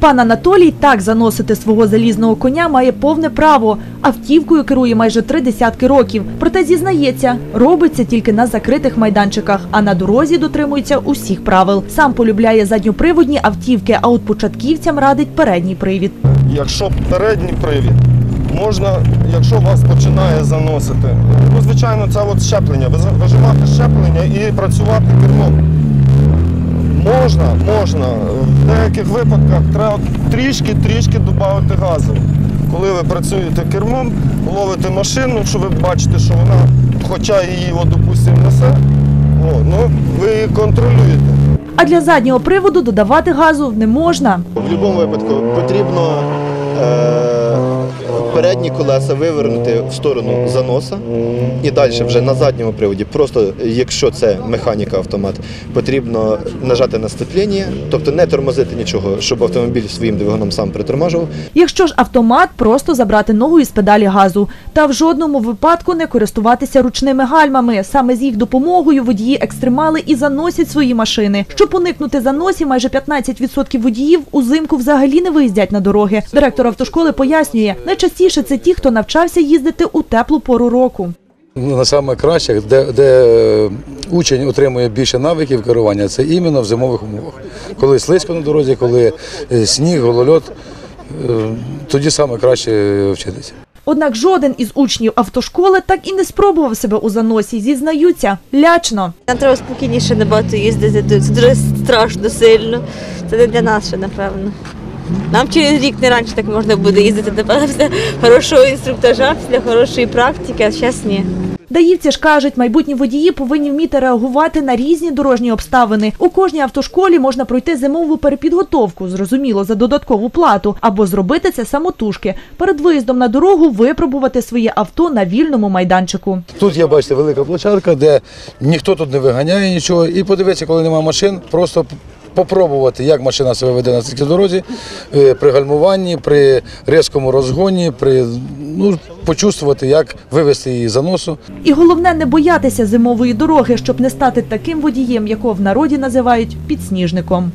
Пан Анатолій так заносити свого залізного коня має повне право. Автівкою керує майже три десятки років. Проте зізнається, робиться тільки на закритих майданчиках, а на дорозі дотримується усіх правил. Сам полюбляє задньоприводні автівки, а от початківцям радить передній привід. Якщо передній привід, можна, якщо вас починає заносити, ну, звичайно, це от щеплення, виз- вижимати щеплення і працювати кермом. Можна, можна. В деяких випадках треба трішки-трішки додати газу. Коли ви працюєте кермом, ловите машину, що ви бачите, що вона, хоча її, от, допустимо, несе, о, ну, ви її контролюєте. А для заднього приводу додавати газу не можна. В будь-якому випадку потрібно е, передні колеса вивернути в сторону заноса і далі вже на задньому приводі. Просто якщо це механіка автомат, потрібно нажати на сцепління, тобто не тормозити нічого, щоб автомобіль своїм двигуном сам притормажував. Якщо ж автомат, просто забрати ногу із педалі газу. Та в жодному випадку не користуватися ручними гальмами. Саме з їх допомогою водії екстремали і заносять свої машини. Щоб уникнути заносів, майже 15% водіїв узимку взагалі не виїздять на дороги. Директор автошколи пояснює, найчастіше це ті, хто навчався їздити у теплу пору року. Ну, на саме кращих, де, де е, учень отримує більше навиків керування, це іменно в зимових умовах. Коли слизько на дорозі, коли е, сніг, голольот, е, тоді саме краще вчитися. Однак жоден із учнів автошколи так і не спробував себе у заносі. Зізнаються, лячно. Нам треба спокійніше набагато їздити. Це дуже страшно сильно. Це не для нас ще, напевно. Нам через рік не раніше так можна буде їздити, напевно, після хорошого інструктажа, після хорошої практики, а зараз ні. Даївці ж кажуть, майбутні водії повинні вміти реагувати на різні дорожні обставини. У кожній автошколі можна пройти зимову перепідготовку, зрозуміло, за додаткову плату, або зробити це самотужки. Перед виїздом на дорогу випробувати своє авто на вільному майданчику. Тут є, бачите, велика площадка, де ніхто тут не виганяє нічого. І подивитися, коли немає машин, просто попробувати, як машина себе веде на цій дорозі, е, при гальмуванні, при різкому розгоні, при ну, почувствувати, як вивести її за носу. І головне не боятися зимової дороги, щоб не стати таким водієм, якого в народі називають підсніжником.